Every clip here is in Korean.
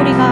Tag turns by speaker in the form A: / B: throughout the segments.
A: 우리가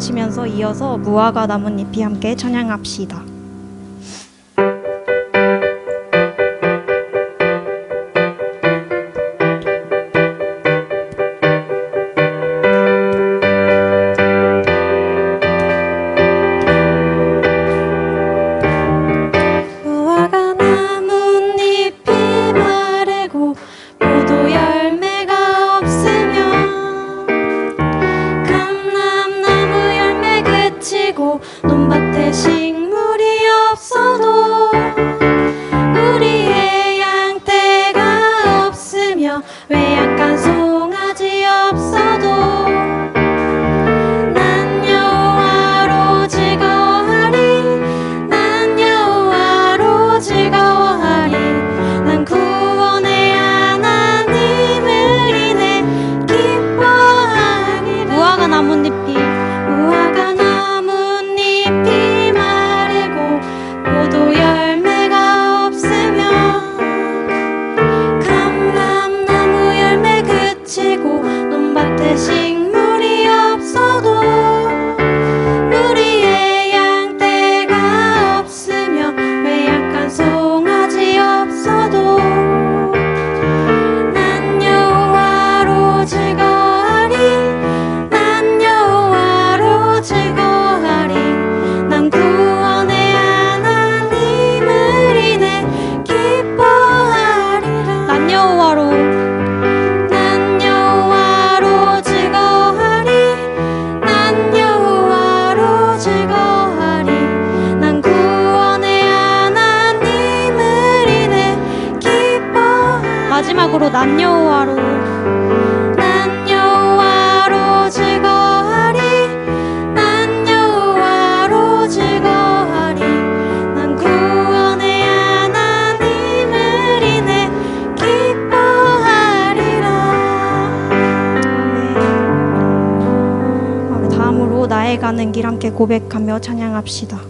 A: 다음으로 박수 치면서 이어서 무화과 나뭇잎이 함께 찬양합시다. 함께 고백하며 찬양합시다.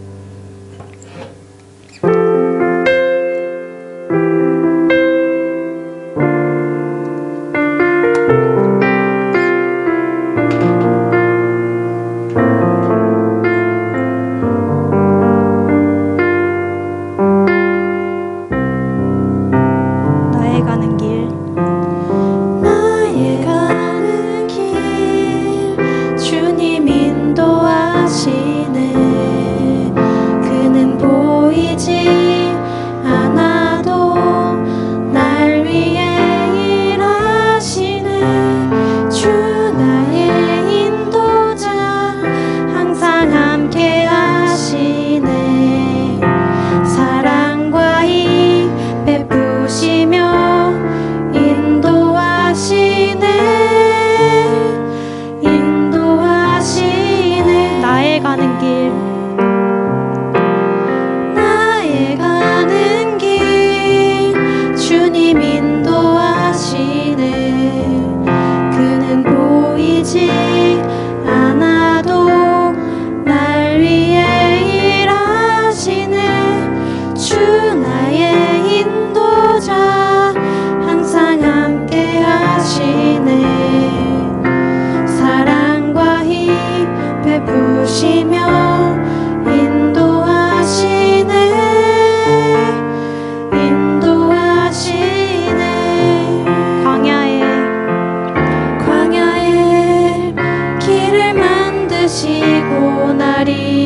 A: 지고 나리.